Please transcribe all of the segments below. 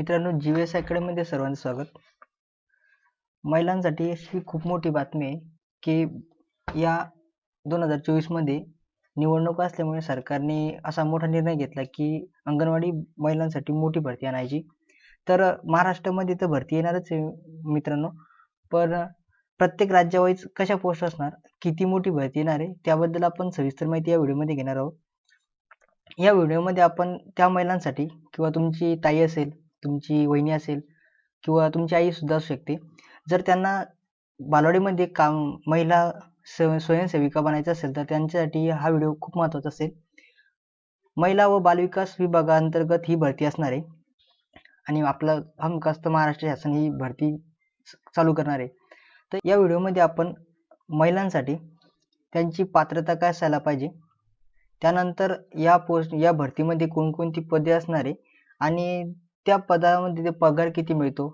मित्रांनो G S अकॅडमीमध्ये सर्वांचं स्वागत. महिलांसाठी अशी खूप मोठी बातमी आहे की या दोन हजार चोवीसमध्ये निवडणुका असल्यामुळे सरकारने असा मोठा निर्णय घेतला की अंगणवाडी महिलांसाठी मोठी भरती आणायची. तर महाराष्ट्रामध्ये तर भरती येणारच आहे मित्रांनो पण प्रत्येक राज्यावाईज कशा पोस्ट असणार किती मोठी भरती येणार आहे त्याबद्दल आपण सविस्तर माहिती या व्हिडिओमध्ये घेणार आहोत. या व्हिडिओमध्ये आपण त्या महिलांसाठी किंवा तुमची ताई असेल तुमची वहिनी असेल किंवा तुमची आई सुद्धा असू शकते. जर त्यांना बालवाडीमध्ये काम महिला स्वयंसेविका बनायचं असेल तर त्यांच्यासाठी हा व्हिडिओ खूप महत्त्वाचा असेल. महिला व बालविकास विभागाअंतर्गत ही भरती असणार आहे. आणि आपलं हमखास तर महाराष्ट्र शासन ही भरती चालू करणार आहे. तर या व्हिडिओमध्ये आपण महिलांसाठी त्यांची पात्रता काय असायला पाहिजे? त्यानंतर या पोस्ट या भरतीमध्ये कोणकोणती पदे असणार आहे? आणि त्या पदामध्ये ते पगार किती मिळतो?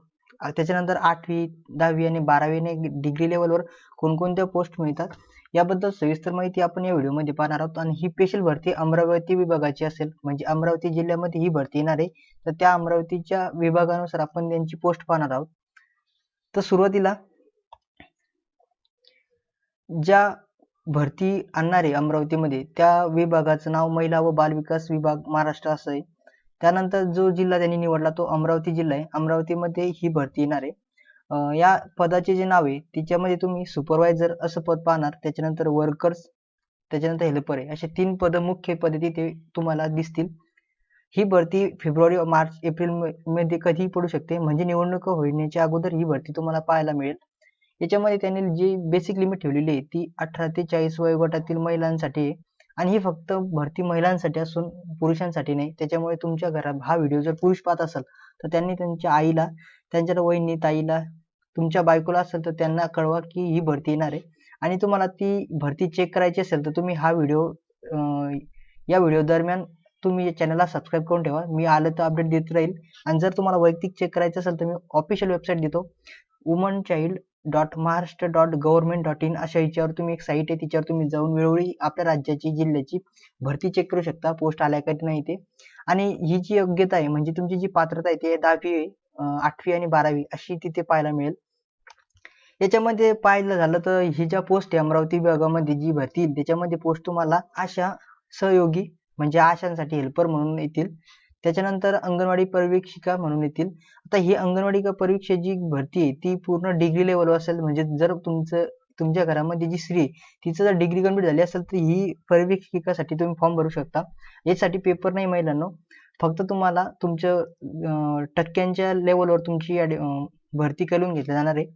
त्याच्यानंतर आठवी दहावी आणि बारावीने डिग्री लेवलवर कोणकोणत्या पोस्ट मिळतात? याबद्दल सविस्तर माहिती आपण या व्हिडिओमध्ये पाहणार आहोत. आणि ही स्पेशल भरती अमरावती विभागाची असेल म्हणजे अमरावती जिल्ह्यामध्ये ही भरती येणार आहे. तर त्या अमरावतीच्या विभागानुसार आपण त्यांची पोस्ट पाहणार आहोत. तर सुरुवातीला ज्या भरती आणणारे अमरावतीमध्ये त्या विभागाचं नाव महिला व बाल विकास विभाग महाराष्ट्र असं आहे. त्यानंतर जो जिल्हा त्यांनी निवडला तो अमरावती जिल्हा आहे. अमरावतीमध्ये ही भरती येणार आहे. या पदाचे जे नाव आहे तिच्यामध्ये तुम्ही सुपरवायझर असं पद पाहणार त्याच्यानंतर वर्कर्स त्याच्यानंतर हेल्पर आहे. असे तीन पद मुख्य पदे तिथे तुम्हाला दिसतील. ही भरती फेब्रुवारी मार्च एप्रिलमध्ये कधीही पडू शकते. म्हणजे निवडणूक होण्याच्या अगोदर ही भरती तुम्हाला पाहायला मिळेल. याच्यामध्ये त्यांनी जी बेसिक लिमिट ठेवलेली आहे ती अठरा ते चाळीस वयोगटातील महिलांसाठी आहे. आणि ही फक्त भरती महिलांसाठी असून पुरुषांसाठी नाही. त्याच्यामुळे तुमच्या घरात हा व्हिडिओ जर पुरुष पाहत असाल तर त्यांनी त्यांच्या आईला त्यांच्या वहिनी ताईला तुमच्या बायकोला असेल तर त्यांना कळवा की ही भरती येणार आहे. आणि तुम्हाला ती भरती चेक करायची असेल तर तुम्ही हा व्हिडिओ या व्हिडिओ दरम्यान तुम्ही या चॅनलला सबस्क्राईब करून ठेवा. मी आलं तर अपडेट देत राहील. आणि जर तुम्हाला वैयक्तिक चेक करायचं असेल तर मी ऑफिशियल वेबसाईट देतो. Woman child dot Maharashtra dot government dot in अशा याच्यावर तुम्ही एक साईट आहे तिच्यावर तुम्ही जाऊन वेळोवेळी आपल्या राज्याची जिल्ह्याची भरती चेक करू शकता पोस्ट आल्या का नाही ते. आणि ही जी योग्यता आहे म्हणजे तुमची जी पात्रता आहे ती दहावी आठवी आणि बारावी अशी तिथे पाहायला मिळेल. याच्यामध्ये पाहायला झालं तर ही ज्या पोस्ट आहे अमरावती विभागामध्ये जी भरती येईल त्याच्यामध्ये पोस्ट तुम्हाला आशा सहयोगी म्हणजे आशांसाठी हेल्पर म्हणून येतील. त्याच्यानंतर अंगणवाडी पर्यवेक्षिका म्हणून येतील. आता ही अंगणवाडी का पर्यवेक्षक जी भरती आहे ती पूर्ण डिग्री लेवलवर असेल म्हणजे जर तुमचं तुमच्या घरामध्ये जी स्त्री तिचं जर डिग्री कंप्लीट झाली असेल तर ही परिवेक्षिकासाठी तुम्ही फॉर्म भरू शकता. यासाठी पेपर नाही महिलांना. फक्त तुम्हाला तुमच्या टक्क्यांच्या लेवलवर तुमची भरती करून घेतली जाणार आहे.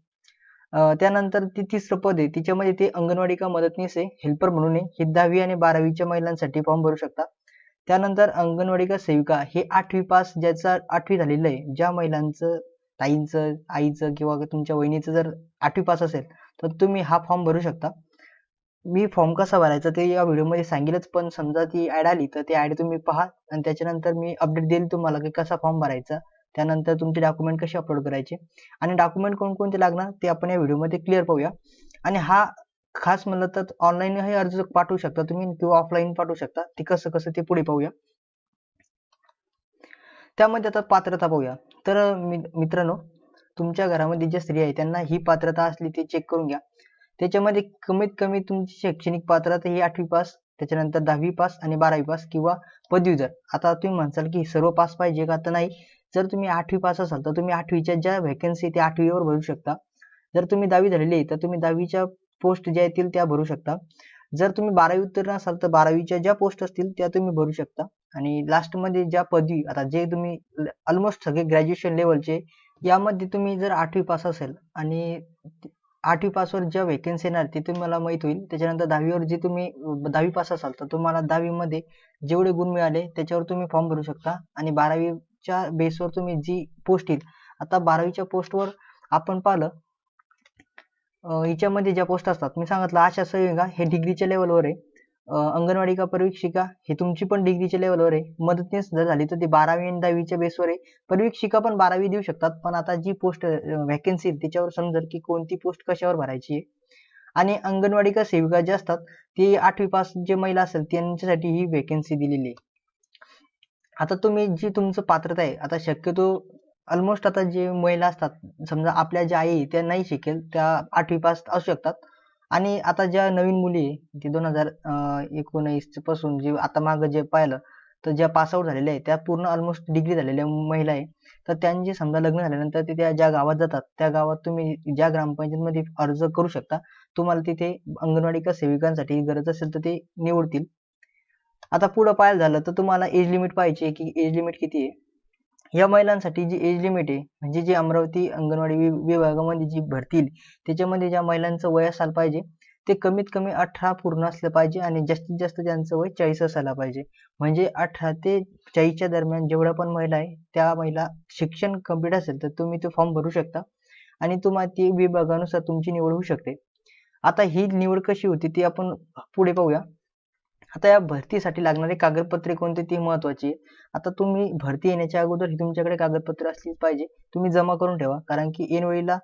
त्यानंतर ती तिसरं पद आहे तिच्यामध्ये ते अंगणवाडी का मदतनीस आहे हेल्पर म्हणून आहे. हे दहावी आणि बारावीच्या महिलांसाठी फॉर्म भरू शकता. त्यानंतर अंगणवाडी का सेविका हे आठवी पास ज्याचा आठवी झालेलं आहे ज्या महिलांचं ताईंचं आईचं किंवा तुमच्या वहिनीचं जर आठवी पास असेल तर तुम्ही हा फॉर्म भरू शकता. मी फॉर्म कसा भरायचा ते या व्हिडिओमध्ये सांगेलच पण समजा ती ॲड आली तर ती ॲड तुम्ही पहा आणि त्याच्यानंतर मी अपडेट देईल तुम्हाला की कसा फॉर्म भरायचा. त्यानंतर तुमचे डॉक्युमेंट कसे अपलोड करायचे. आणि डॉक्युमेंट कोणकोणते लागणार ते आपण या व्हिडिओमध्ये क्लिअर पाहूया. आणि हा खास म्हणलं तर ऑनलाईनही अर्ज पाठवू शकता तुम्ही किंवा ऑफलाईन पाठवू शकता. ते कसं कसं ते पुढे पाहूया. त्यामध्ये आता पात्रता पाहूया. तर मित्रांनो तुमच्या घरामध्ये ज्या स्त्री आहे त्यांना ही पात्रता असली ती चेक करून घ्या. त्याच्यामध्ये कमीत कमी तुमची शैक्षणिक पात्रता ही आठवी पास त्याच्यानंतर दहावी पास आणि बारावी पास किंवा पदवीधर आता तुम्ही म्हणसाल की सर्व पास पाहिजे का? तर नाही. जर तुम्ही आठवी पास असाल तर तुम्ही आठवीच्या ज्या व्हॅकन्सी त्या आठवीवर भरू शकता. जर तुम्ही दहावी झालेली आहे तर तुम्ही दहावीच्या पोस्ट ज्या येतील त्या भरू शकता. जर तुम्ही बारावी उत्तीर्ण असाल तर बारावीच्या ज्या पोस्ट असतील त्या तुम्ही भरू शकता. आणि लास्टमध्ये ज्या पदवी आता जे तुम्ही ऑलमोस्ट सगळे ग्रॅज्युएशन लेवलचे यामध्ये तुम्ही जर आठवी पास असेल आणि आठवी पासवर ज्या वेकेन्सी येणार ते तुम्हाला माहीत होईल. त्याच्यानंतर दहावीवर जे तुम्ही दहावी पास असाल तर तुम्हाला दहावीमध्ये जेवढे गुण मिळाले त्याच्यावर तुम्ही फॉर्म भरू शकता. आणि बारावीच्या बेसवर तुम्ही जी पोस्ट येईल आता बारावीच्या पोस्टवर आपण पाहिलं हिच्यामध्ये ज्या पोस्ट असतात मी सांगितलं आशा सहयोगा हे डिग्रीच्या लेवलवर आहे. अंगणवाडी का परिवीक्षिका हे तुमची पण डिग्रीच्या लेवलवर आहे. मदतनीस जर झाली तर ती बारावी आणि दहावीच्या बेसवर आहे. परिवीक्षिका पण बारावी देऊ शकतात पण आता जी पोस्ट व्हॅकन्सी त्याच्यावर समजेल की कोणती पोस्ट कशावर भरायची आहे. आणि अंगणवाडी का सेविका जे असतात ती आठवी पास जे महिला असेल त्यांच्यासाठी ही व्हॅकन्सी दिलेली आहे. आता तुम्ही जी तुमचं पात्रता आहे आता शक्यतो ऑलमोस्ट आता जे महिला असतात समजा आपल्या ज्या आई आहे, त्या नाही शिकेल त्या आठवी पास असू शकतात. आणि आता ज्या नवीन मुली आहे ती दोन हजार एकोणीसपासून जे आता मागं जे पाहिलं तर ज्या पास आउट झालेल्या आहेत त्या पूर्ण ऑलमोस्ट डिग्री झालेल्या महिला आहे तर त्यांची समजा लग्न झाल्यानंतर ते त्या ज्या गावात जातात त्या गावात तुम्ही ज्या ग्रामपंचायतमध्ये अर्ज करू शकता तुम्हाला तिथे अंगणवाडी का सेविकांसाठी गरज असेल तर ते निवडतील. आता पुढं पाहायला झालं तर तुम्हाला एज लिमिट पाहिजे की एज लिमिट किती आहे? या महिलांसाठी जी एज लिमिट आहे म्हणजे जी अमरावती अंगणवाडी विभागामध्ये जी भरतील त्याच्यामध्ये ज्या महिलांचं वय असायला पाहिजे ते कमीत कमी अठरा पूर्ण असलं पाहिजे आणि जास्तीत जास्त त्यांचं वय चाळीस असायला पाहिजे. म्हणजे अठरा ते चाळीसच्या दरम्यान जेवढ्या पण महिला आहे त्या महिला शिक्षण कंप्लीट असेल तर तुम्ही तो फॉर्म भरू शकता आणि तुम्हाला ती विभागानुसार तुमची निवड होऊ शकते. आता ही निवड कशी होती ती आपण पुढे पाहूया. आता या भरतीसाठी लागणारे कागदपत्रे कोणते ती महत्वाची आता तुम्ही भरती येण्याच्या अगोदर ही तुमच्याकडे कागदपत्र असली पाहिजे. तुम्ही जमा करून ठेवा. कारण की ऐन वेळीला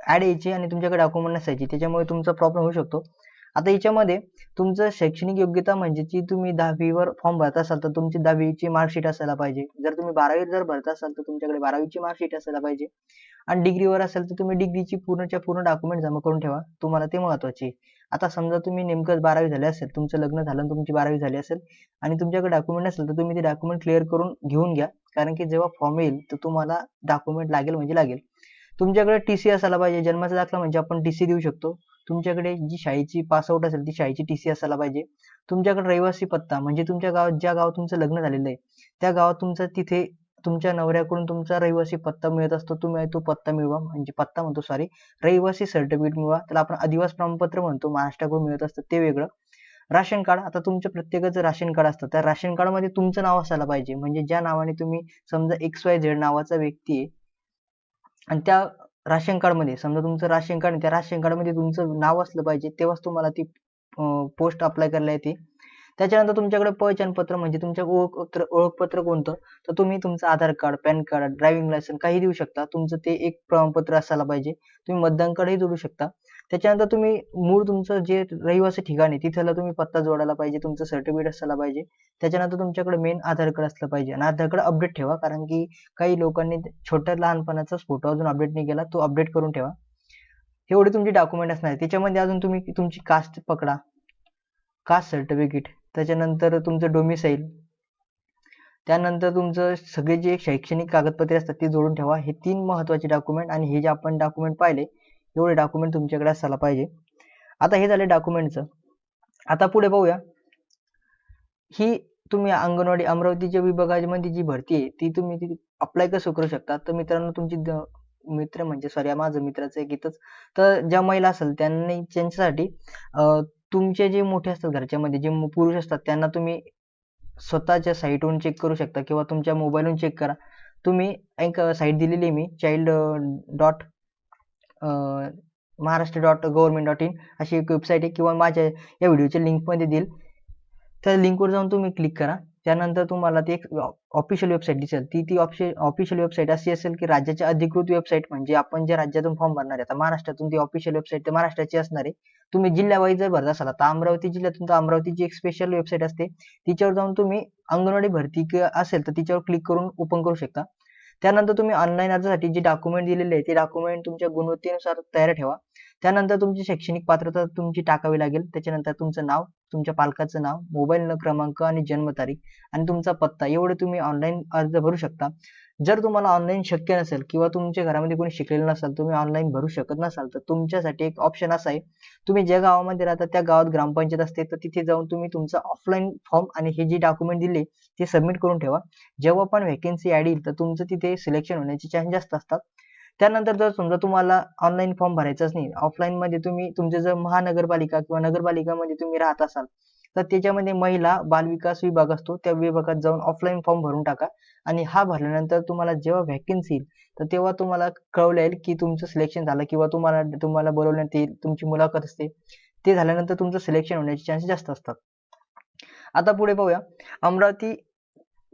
ऍड यायची आणि तुमच्याकडे डॉक्युमेंट नसायची. त्याच्यामुळे तुमचा प्रॉब्लेम होऊ शकतो. आता याच्यामध्ये तुमचं शैक्षणिक योग्यता म्हणजे जी तुम्ही दहावीवर फॉर्म भरत असाल तर तुमची दहावीची मार्कशीट असायला पाहिजे. जर तुम्ही बारावी जर भरत असाल तर तुमच्याकडे बारावीची मार्कशीट असायला पाहिजे. आणि डिग्रीवर असेल तर तुम्ही डिग्रीची पूर्णच्या पूर्ण डॉक्युमेंट जमा करून ठेवा. तुम्हाला ते महत्त्वाचे आता समजा तुम्ही नेमकंच बारावी झाले असेल तुमचं लग्न झालं तुमची बारावी झाली असेल आणि तुमच्याकडे डॉक्युमेंट असेल तर तुम्ही ते डॉक्युमेंट क्लिअर करून घेऊन घ्या. कारण की जेव्हा फॉर्म येईल तर तुम्हाला डॉक्युमेंट लागेल म्हणजे लागेल. तुमच्याकडे टीसी असायला पाहिजे. जन्माचा दाखला म्हणजे आपण टीसी देऊ शकतो. तुमच्याकडे जी शाळेची पासआउट असेल ती शाळेची टीसी असायला पाहिजे. तुमच्याकडे रहिवासी पत्ता म्हणजे तुमच्या गावात ज्या गावात तुमचं लग्न झालेलं आहे त्या गावात तुमचं तिथे तुमच्या नवऱ्याकडून तुमचा रहिवासी पत्ता मिळत असतो तुम्ही तो पत्ता मिळवा म्हणजे पत्ता म्हणतो सॉरी रहिवासी सर्टिफिकेट मिळवा. त्याला आपण अधिवास प्रमाणपत्र म्हणतो महाराष्ट्राकडून मिळत असतं ते वेगळं. राशन कार्ड आता तुमचं प्रत्येकाचं राशन कार्ड असतं. त्या राशन कार्डमध्ये तुमचं नाव असायला पाहिजे. म्हणजे ज्या नावाने तुम्ही समजा एक्स वाय झेड नावाचा व्यक्ती आहे आणि त्या राशन कार्डमध्ये समजा तुमचं राशन कार्ड त्या राशन कार्डमध्ये तुमचं नाव असलं पाहिजे तेव्हाच तुम्हाला ती पोस्ट अप्लाय करायला येते. त्याच्यानंतर तुमच्याकडे पहचानपत्र म्हणजे तुमच्या ओळखपत्र ओळखपत्र कोणतं? तर तुम्ही तुमचं Aadhaar card pan card driving licence काही देऊ शकता. तुमचं ते एक प्रमाणपत्र असायला पाहिजे. तुम्ही मतदान कार्डही जोडू शकता. त्याच्यानंतर तुम्ही मूळ तुमचं जे रहिवासी ठिकाण आहे तिथला तुम्ही पत्ता जोडायला पाहिजे. तुमचं सर्टिफिकेट असायला पाहिजे. त्याच्यानंतर तुमच्याकडे मेन आधार कार्ड असलं पाहिजे. आणि आधार कार्ड अपडेट ठेवा. कारण की काही लोकांनी छोट्या लहानपणाचा फोटो अजून अपडेट नाही केला. तो अपडेट करून ठेवा. एवढे तुमचे डॉक्युमेंट असणार त्याच्यामध्ये अजून तुम्ही तुमची कास्ट पकडा. कास्ट सर्टिफिकेट त्याच्यानंतर तुमचं डोमिसाईल त्यानंतर तुमचं सगळे जे शैक्षणिक कागदपत्रे असतात ते जोडून ठेवा. हे तीन महत्त्वाचे डॉक्युमेंट आणि हे जे आपण डॉक्युमेंट पाहिले एवढे डॉक्युमेंट तुमच्याकडे असायला पाहिजे. आता हे झाले डॉक्युमेंटचं आता पुढे पाहूया ही तुम्ही अंगणवाडी अमरावतीच्या विभागामध्ये जी भरती आहे ती तुम्ही ती अप्लाय कसं करू शकता? तर मित्रांनो तुमची मित्र म्हणजे सॉरी माझं मित्राचं एक इथंच. तर ज्या महिला असेल त्यांनी त्यांच्यासाठी तुमचे जे मोठे असतात घरच्यामध्ये जे पुरुष असतात त्यांना तुम्ही स्वतःच्या साईटवरून चेक करू शकता किंवा तुमच्या मोबाईलवरून चेक करा. तुम्ही एक साईट दिलेली आहे मी child dot Maharashtra dot government dot in अशी एक वेबसाईट आहे किंवा माझ्या या व्हिडिओच्या लिंकमध्ये देईल. त्या लिंकवर जाऊन तुम्ही क्लिक करा. त्यानंतर तुम्हाला ती एक ऑफिशियल वेबसाईट दिसेल. ती ती ऑफिशियल वेबसाईट अशी असेल की राज्याची अधिकृत वेबसाईट म्हणजे आपण ज्या राज्यातून फॉर्म भरणार आहे आता महाराष्ट्रातून ती ऑफिशियल वेबसाईट महाराष्ट्राची असणार आहे. तुम्ही जिल्ह्यावाईज जर भरत असाल तर अमरावती जिल्ह्यातून तर अमरावतीची एक स्पेशल वेबसाईट असते तिच्यावर जाऊन तुम्ही अंगणवाडी भरती असेल तर तिच्यावर क्लिक करून ओपन करू शकता. त्यानंतर तुम्ही ऑनलाईन अर्जासाठी जे डॉक्युमेंट दिलेले आहे ते डॉक्युमेंट तुमच्या गुणवत्तेनुसार तयार ठेवा. त्यानंतर तुमची शैक्षणिक पात्रता तुमची टाकावी लागेल. त्याच्यानंतर तुमचं नाव तुमच्या पालकाचं नाव मोबाईल क्रमांक आणि जन्मतारीख आणि तुमचा पत्ता. एवढे तुम्ही ऑनलाईन अर्ज भरू शकता. जर तुम्हाला ऑनलाईन शक्य नसेल किंवा तुमच्या घरामध्ये कोणी शिकलेलं नसेल तुम्ही ऑनलाईन भरू शकत नसाल तर तुमच्यासाठी एक ऑप्शन असा आहे. तुम्ही ज्या गावामध्ये राहता त्या गावात ग्रामपंचायत असते तर तिथे जाऊन तुम्ही तुमचा ऑफलाईन फॉर्म आणि हे जे डॉक्युमेंट दिले ते सबमिट करून ठेवा. जेव्हा पण व्हॅकन्सी ऍड येईल तर तुमचं तिथे सिलेक्शन होण्याचे चान्स जास्त असतात. त्यानंतर जर समजा तुम्हाला ऑनलाईन फॉर्म भरायचाच नाही ऑफलाईन मध्ये तुम्ही तुमचे जर महानगरपालिका किंवा नगरपालिकामध्ये तुम्ही राहत असाल तर त्याच्यामध्ये महिला बालविकास विभाग असतो त्या विभागात जाऊन ऑफलाईन फॉर्म भरून टाका. आणि हा भरल्यानंतर तुम्हाला जेव्हा व्हॅकन्सी येईल तर तेव्हा तुम्हाला कळवलं येईल की तुमचं सिलेक्शन झालं किंवा तुम्हाला तुम्हाला बोलवण्यात येईल तुमची मुलाखत असते ते झाल्यानंतर तुमचं सिलेक्शन होण्याचे चान्सेस जास्त असतात. आता पुढे पाहूया अमरावती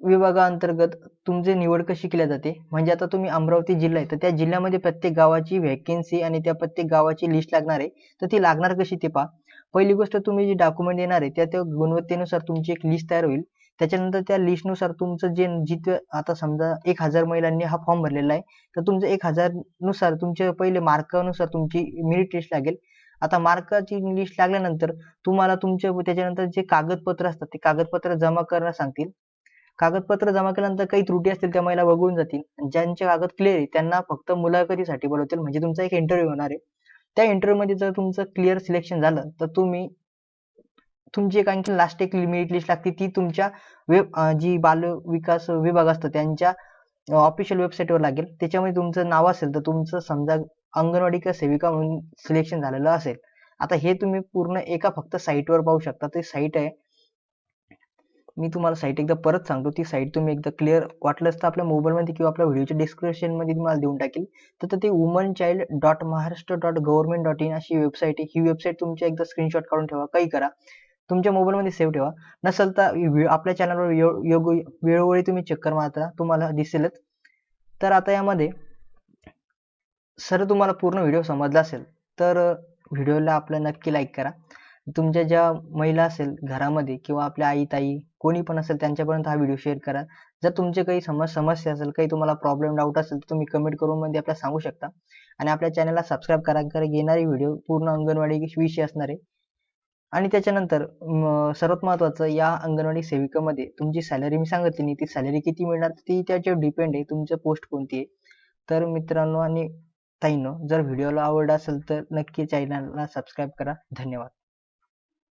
विभागाअंतर्गत तुमची निवड कशी केली जाते? म्हणजे आता तुम्ही अमरावती जिल्हा आहे तर त्या जिल्ह्यामध्ये प्रत्येक गावाची व्हॅकन्सी आणि त्या प्रत्येक गावाची लिस्ट लागणार आहे. तर ती लागणार कशी ते पहा. पहिली गोष्ट तुम्ही जे डॉक्युमेंट देणार आहे त्या त्या गुणवत्तेनुसार तुमची एक लिस्ट तयार होईल. त्याच्यानंतर त्या लिस्टनुसार तुमचं जे जिथे आता समजा एक हजार महिलांनी हा फॉर्म भरलेला आहे तर तुमचं एक हजारनुसार तुमच्या पहिले मार्कानुसार तुमची मेरिट लिस्ट लागेल. आता मार्काची लिस्ट लागल्यानंतर तुम्हाला तुमच्या त्याच्यानंतर जे कागदपत्र असतात ते कागदपत्र जमा करणं सांगतील. कागदपत्र जमा केल्यानंतर काही त्रुटी असतील त्या महिला वगळून जातील. ज्यांचे कागद क्लिअर आहे त्यांना फक्त मुलाखतीसाठी बोलवतील. म्हणजे तुमचा एक इंटरव्ह्यू होणार आहे. त्या इंटरव्ह्यूमध्ये जर तुमचं क्लिअर सिलेक्शन झालं तर तुम्ही तुमची एक आणखी लास्ट एक मेरिट लिस्ट लागते. ती तुमच्या वेब जी बाल विकास विभाग असतो त्यांच्या ऑफिशियल वेबसाईटवर लागेल. त्याच्यामध्ये तुमचं नाव असेल तर तुमचं समजा अंगणवाडी का सेविका म्हणून सिलेक्शन झालेलं असेल. आता हे तुम्ही पूर्ण एका फक्त साईटवर पाहू शकता. ते साईट आहे मी तुम्हाला साईट एकदा परत सांगतो. ती साईट तुम्ही एकदा क्लिअर वाटलंच तर आपल्या मोबाईलमध्ये किंवा आपल्या व्हिडिओच्या डिस्क्रिप्शनमध्ये तुम्हाला देऊन टाकेल. तर ते woman child dot Maharashtra dot government dot in अशी वेबसाईट आहे. ही वेबसाईट तुमच्या एकदा स्क्रीनशॉट काढून ठेवा. काही करा. तुमच्या मोबाईलमध्ये सेव्ह ठेवा. नसेल तर आपल्या चॅनलवर योग वेळोवेळी तुम्ही चक्कर मारता तुम्हाला दिसेलच. तर आता यामध्ये सर तुम्हाला पूर्ण व्हिडिओ समजला असेल तर व्हिडिओला आपला नक्की लाईक करा. तुमच्या ज्या महिला असेल घरामध्ये किंवा आपल्या आई ताई कोणी पण असेल त्यांच्यापर्यंत हा व्हिडिओ शेअर करा. जर तुमचे काही समज समस्या असेल काही तुम्हाला प्रॉब्लेम डाऊट असेल तर तुम्ही कमेंट करून मध्ये आपल्याला सांगू शकता. आणि आपल्या चॅनलला सबस्क्राईब करा कारण येणारे व्हिडिओ पूर्ण अंगणवाडी विषय असणार. आहे आणि त्याच्यानंतर सर्वात महत्वाचं या अंगणवाडी सेविकामध्ये तुमची सॅलरी मी सांगितली नाही ती सॅलरी किती मिळणार ती त्याच्यावर डिपेंड आहे तुमचं पोस्ट कोणती आहे. तर मित्रांनो आणि ताईंनो जर व्हिडिओला आवड असेल तर नक्की चॅनलला सबस्क्राईब करा. धन्यवाद.